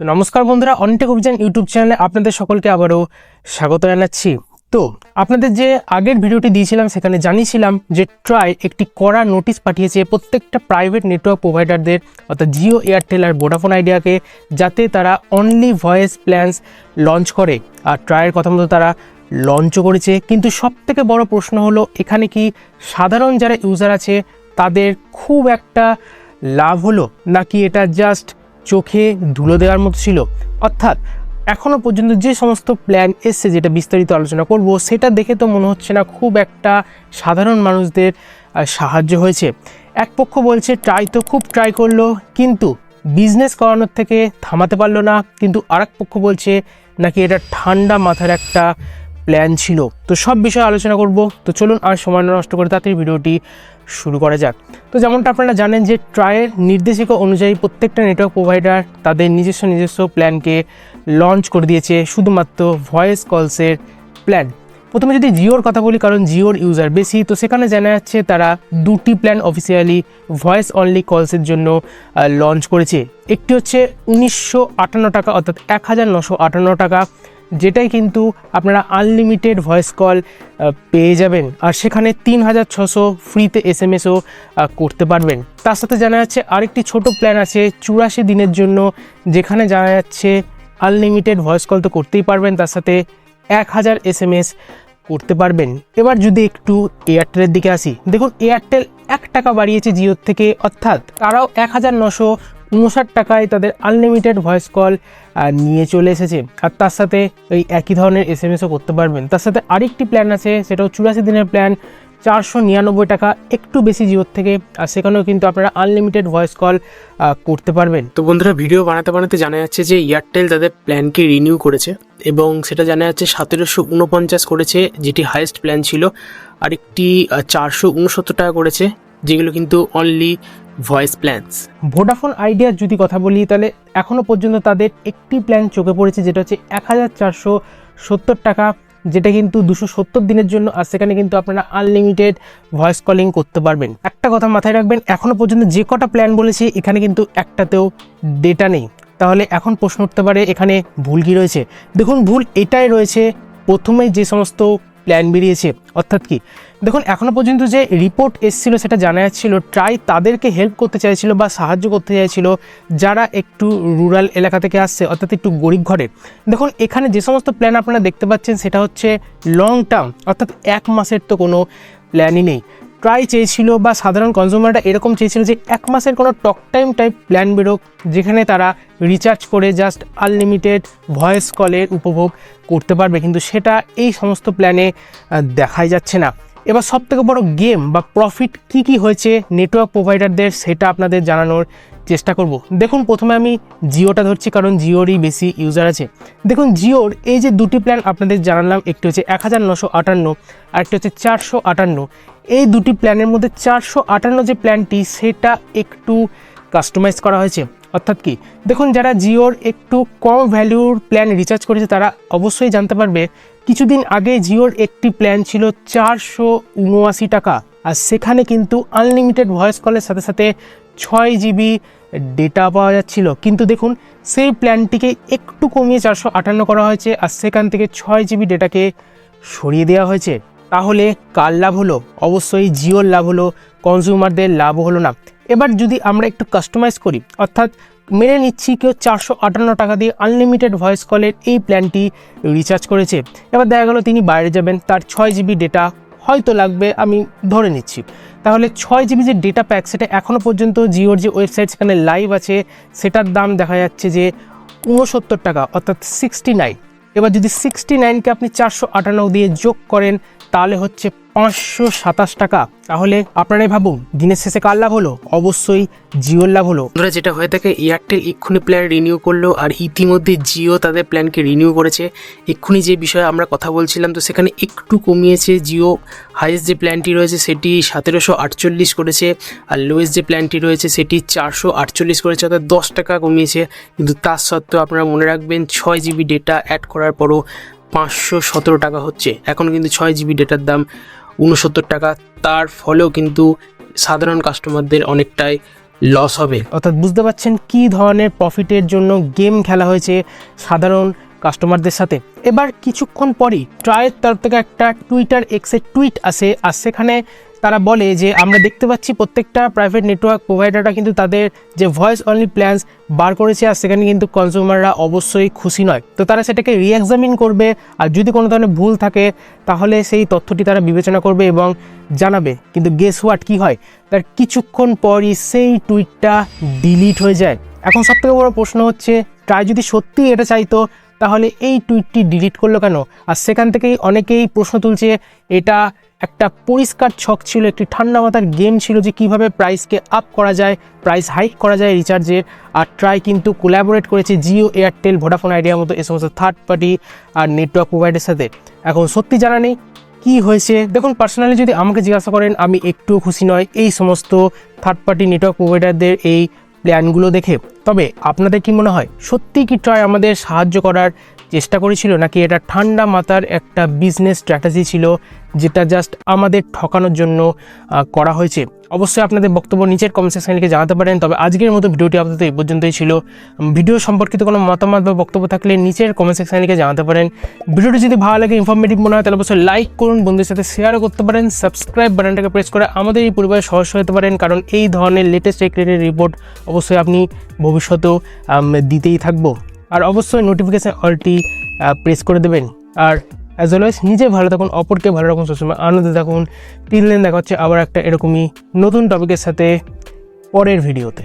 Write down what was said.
তো নমস্কার বন্ধুরা, অনটেক অভিযান ইউটিউব চ্যানেলে আপনাদের সকলকে আবারও স্বাগত জানাচ্ছি। তো আপনাদের যে আগের ভিডিওটি দিয়েছিলাম, সেখানে জানিয়েছিলাম যে ট্রাই একটি কড়া নোটিশ পাঠিয়েছে প্রত্যেকটা প্রাইভেট নেটওয়ার্ক প্রোভাইডারদের অর্থাৎ জিও এয়ারটেল আর ভোডাফোন আইডিয়াকে যাতে তারা অনলি ভয়েস প্ল্যানস লঞ্চ করে। আর ট্রায়ের কথা মতো তারা লঞ্চও করেছে। কিন্তু সব থেকে বড় প্রশ্ন হলো, এখানে কি সাধারণ যারা ইউজার আছে, তাদের খুব একটা লাভ হলো? নাকি এটা জাস্ট চোখে ধুলো দেওয়ার মতো ছিল। অর্থাৎ এখনও পর্যন্ত যে সমস্ত প্ল্যান এসছে যেটা বিস্তারিত আলোচনা করব, সেটা দেখে তো মনে হচ্ছে না খুব একটা সাধারণ মানুষদের সাহায্য হয়েছে। এক পক্ষ বলছে ট্রাই তো খুব ট্রাই করল, কিন্তু বিজনেস করানোর থেকে থামাতে পারল না। কিন্তু আরেক পক্ষ বলছে, নাকি এটা ঠান্ডা মাথার একটা প্ল্যান ছিল। তো সব বিষয়ে আলোচনা করব। তো চলুন আর সময় নষ্ট করে তাড়াতাড়ি ভিডিওটি শুরু করা যাক। তো যেমনটা আপনারা জানেন যে ট্রায়ের নির্দেশিকা অনুযায়ী প্রত্যেকটা নেটওয়ার্ক প্রোভাইডার তাদের নিজস্ব নিজস্ব প্ল্যানকে লঞ্চ করে দিয়েছে, শুধুমাত্র ভয়েস কলসের প্ল্যান প্রথমে যদি জিওর কথা বলি, কারণ জিওর ইউজার বেশি, তো সেখানে জানা যাচ্ছে তারা দুটি প্ল্যান অফিসিয়ালি ভয়েস অনলি কলসের জন্য লঞ্চ করেছে। একটি হচ্ছে উনিশশো আটান্ন টাকা, অর্থাৎ এক হাজার নশো আটান্ন টাকা। যেটাই কিন্তু আপনারা আনলিমিটেড ভয়েস কল পেয়ে যাবেন। আর সেখানে তিন হাজার ছশো ফ্রিতে এস এম এসও করতে পারবেন। তার সাথে জানা যাচ্ছে আরেকটি ছোট প্ল্যান আছে চুরাশি দিনের জন্য, যেখানে জানা যাচ্ছে আনলিমিটেড ভয়েস কল তো করতেই পারবেন, তার সাথে এক হাজার এস এম এস করতে পারবেন। এবার যদি একটু এয়ারটেলের দিকে আসি, দেখুন এয়ারটেল এক টাকা বাড়িয়েছে জিওর থেকে, অর্থাৎ তারাও এক হাজার নশো উনষাট টাকায় তাদের আনলিমিটেড ভয়েস কল নিয়ে চলে এসেছে। আর তার সাথে ওই একই ধরনের এস এম এসও করতে পারবেন। তার সাথে আরেকটি প্ল্যান আছে সেটাও চুরাশি দিনের প্ল্যান চারশো নিরানব্বই টাকা, একটু বেশি জিওর থেকে, আর সেখানেও কিন্তু আপনারা আনলিমিটেড ভয়েস কল করতে পারবেন। তো বন্ধুরা ভিডিও বানাতে বানাতে জানা যাচ্ছে যে এয়ারটেল তাদের প্ল্যানকে রিনিউ করেছে, এবং সেটা জানা যাচ্ছে সতেরোশো উনপঞ্চাশ করেছে, যেটি হাইয়েস্ট প্ল্যান ছিল, আরেকটি চারশো উনসত্তর টাকা করেছে, যেগুলো কিন্তু অনলি ভয়েস প্ল্যানস। ভোডাফোন আইডিয়ার যদি কথা বলি, তাহলে এখনও পর্যন্ত তাদের একটি প্ল্যান চোখে পড়েছে, যেটা হচ্ছে এক হাজার চারশো সত্তর টাকা, যেটা কিন্তু দুশো সত্তর দিনের জন্য, আর সেখানে কিন্তু আপনারা আনলিমিটেড ভয়েস কলিং করতে পারবেন। একটা কথা মাথায় রাখবেন এখনও পর্যন্ত যে কটা প্ল্যান বলেছি, এখানে কিন্তু একটাতেও ডেটা নেই। তাহলে এখন প্রশ্ন উঠতে পারে, এখানে ভুল কি রয়েছে? দেখুন, ভুল এটাই রয়েছে প্রথমে যে সমস্ত প্ল্যান বেরিয়েছে, অর্থাৎ কি দেখুন, এখনও পর্যন্ত যে রিপোর্ট এসেছিল সেটা জানা যাচ্ছিল ট্রাই তাদেরকে হেল্প করতে চাইছিল বা সাহায্য করতে চাইছিল যারা একটু রুরাল এলাকা থেকে আসছে, অর্থাৎ একটু গরিব ঘরে। দেখুন, এখানে যে সমস্ত প্ল্যান আপনারা দেখতে পাচ্ছেন, সেটা হচ্ছে লং টার্ম অর্থাৎ এক মাসের তো কোনো প্ল্যানই নেই। ট্রাই চেয়েছিল বা সাধারণ কনজিউমাররা এরকম চেয়েছিল যে এক মাসের কোনো টক টাইম টাইপ প্ল্যান বেরোক, যেখানে তারা রিচার্জ করে জাস্ট আনলিমিটেড ভয়েস কলের উপভোগ করতে পারবে। কিন্তু সেটা এই সমস্ত প্ল্যানে দেখাই যাচ্ছে না। এবার সব থেকে বড় গেম বা প্রফিট কি কি হয়েছে নেটওয়ার্ক প্রোভাইডারদের সেটা আপনাদের জানানোর চেষ্টা করব। দেখুন, প্রথমে আমি জিওটা ধরছি, কারণ জিওরই বেশি ইউজার আছে। দেখুন, জিওর এই যে দুটি প্ল্যান আপনাদের জানালাম, একটি হচ্ছে এক হাজার নশো আটান্ন আর একটি হচ্ছে চারশো আটান্ন। এই দুটি প্ল্যানের মধ্যে চারশো আটান্ন যে প্ল্যানটি সেটা একটু কাস্টমাইজ করা হয়েছে। অর্থাৎ কি? দেখুন, যারা জিওর একটু কম ভ্যালুর প্ল্যান রিচার্জ করেছে, তারা অবশ্যই জানতে পারবে, কিছুদিন আগে জিওর একটি প্ল্যান ছিল চারশো উনআশি টাকা, আর সেখানে কিন্তু আনলিমিটেড ভয়েস কলের সাথে সাথে ছয় জিবি ডেটা পাওয়া যাচ্ছিল। কিন্তু দেখুন, সেই প্ল্যানটিকে একটু কমিয়ে চারশো আটান্ন করা হয়েছে, আর সেখান থেকে ছয় জিবি ডেটাকে সরিয়ে দেওয়া হয়েছে। তাহলে কার লাভ হলো? অবশ্যই জিওর লাভ হলো কনজিউমারদের লাভ হলো না। এবার যদি আমরা একটু কাস্টমাইজ করি, অর্থাৎ মেনে নিচ্ছি কেউ চারশো আটান্ন টাকা দিয়ে আনলিমিটেড ভয়েস কলের এই প্ল্যানটি রিচার্জ করেছে। এবার দেখা গেলো তিনি বাইরে যাবেন, তার ছয় জিবি ডেটা হয়তো লাগবে, আমি ধরে নিচ্ছি। তাহলে ছয় জিবি যে ডেটা প্যাক সেটা এখনও পর্যন্ত জিওর যে ওয়েবসাইট সেখানে লাইভ আছে, সেটার দাম দেখা যাচ্ছে যে ঊনসত্তর টাকা, অর্থাৎ সিক্সটি নাইন এবার যদি সিক্সটি নাইনকে আপনি চারশো আটান্ন দিয়ে যোগ করেন, তাহলে হচ্ছে পাঁচশো সাতাশ টাকা। তাহলে আপনারাই ভাবুন, দিনের শেষে কার লাভ হলো? অবশ্যই জিওর লাভ হলো। বন্ধুরা, যেটা হয়ে থাকে এয়ারটেল এক্ষুনি প্ল্যান রিনিউ করল, আর ইতিমধ্যে জিও তাদের প্ল্যানকে রিনিউ করেছে। এক্ষুনি যে বিষয়ে আমরা কথা বলছিলাম, তো সেখানে একটু কমিয়েছে জিও। হাইয়েস্ট যে প্ল্যানটি রয়েছে, সেটি সতেরোশো আটচল্লিশ করেছে, আর লোয়েস্ট যে প্ল্যানটি রয়েছে, সেটি চারশো আটচল্লিশ করেছে, অর্থাৎ দশ টাকা কমিয়েছে। কিন্তু তার সত্ত্বেও আপনারা মনে রাখবেন, ছয় জিবি ডেটা অ্যাড করার পরও পাঁচশো সতেরো টাকা হচ্ছে। এখন কিন্তু ছয় জিবি ডেটার দাম উনসত্তর টাকা, তার ফলেও কিন্তু সাধারণ কাস্টমারদের অনেকটাই লস হবে। অর্থাৎ বুঝতে পারছেন কী ধরনের প্রফিটের জন্য গেম খেলা হয়েছে সাধারণ কাস্টমারদের সাথে। এবার কিছুক্ষণ পরই ট্রায়ের তরফ থেকে একটা টুইটার এক্সের টুইট আসে, আর সেখানে তারা বলে যে আমরা দেখতে পাচ্ছি প্রত্যেকটা প্রাইভেট নেটওয়ার্ক প্রোভাইডাররা কিন্তু তাদের যে ভয়েস অনলি প্ল্যান্স বার করেছে আর সেখানে কিন্তু কনজিউমাররা অবশ্যই খুশি নয়। তো তারা সেটাকে রিএক্সামিন করবে আর যদি কোনো ধরনের ভুল থাকে তাহলে সেই তথ্যটি তারা বিবেচনা করবে এবং জানাবে। কিন্তু গেস হোয়াট কী হয়? তার কিছুক্ষণ পরই সেই টুইটটা ডিলিট হয়ে যায়। এখন সবথেকে বড় প্রশ্ন হচ্ছে ট্রাই যদি সত্যি এটা চাইতো, তাহলে এই টুইটটি ডিলিট করল কেন? আর সেখান থেকেই অনেকেই প্রশ্ন তুলছে, এটা একটা পরিষ্কার ছক ছিল, একটি ঠান্ডা মাথার গেম ছিল যে কীভাবে প্রাইসকে আপ করা যায়, প্রাইস হাইক করা যায় রিচার্জের আর ট্রাই কিন্তু কোলাবোরেট করেছে জিও এয়ারটেল ভোডাফোন আইডিয়ার মতো এ সমস্ত থার্ড পার্টি আর নেটওয়ার্ক প্রোভাইডারের সাথে। এখন সত্যি জানা নেই কি হয়েছে। দেখুন পার্সোনালি যদি আমাকে জিজ্ঞাসা করেন, আমি একটুও খুশি নয় এই সমস্ত থার্ড পার্টি নেটওয়ার্ক প্রোভাইডারদের এই প্ল্যানগুলো দেখে। তবে আপনাদের কি মনে হয়, সত্যি কি ট্রাই আমাদের সাহায্য করার চেষ্টা করেছিল নাকি এটা ঠান্ডা মাথার একটা বিজনেস স্ট্র্যাটেজি ছিল যেটা জাস্ট আমাদের ঠকানোর জন্য করা হয়েছে। অবশ্যই আপনাদের বক্তব্য নিচের কমেন্ট সেকশনে লিখে জানাতে পারেন, তবে আজকের মতো ভিডিওটি আপাতত এই পর্যন্তই ছিল। ভিডিও সম্পর্কিত কোনো মতামত বা বক্তব্য থাকলে নিচের কমেন্ট সেকশনে লিখে জানাতে পারেন। ভিডিওটি যদি ভালো লাগে ইনফরমেটিভ মনে হয়, তাহলে অবশ্যই লাইক করুন, বন্ধুদের সাথে শেয়ারও করতে পারেন। সাবস্ক্রাইব বাটনটাকে প্রেস করে আমাদের এই পরিবারের সদস্য হতে পারেন, কারণ এই ধরনের লেটেস্ট রিপোর্ট অবশ্যই আপনি ভবিষ্যতেও দিতেই থাকব। আর অবশ্যই নোটিফিকেশান অলটি প্রেস করে দেবেন। আর অ্যাজ অলওয়েজ নিজে ভালো থাকুন, অপরকে ভালো রাখুন সবসময়। আনন্দে থাকুন। তিন দিন দেখা হচ্ছে আবার একটা এরকমই নতুন টপিকের সাথে পরের ভিডিওতে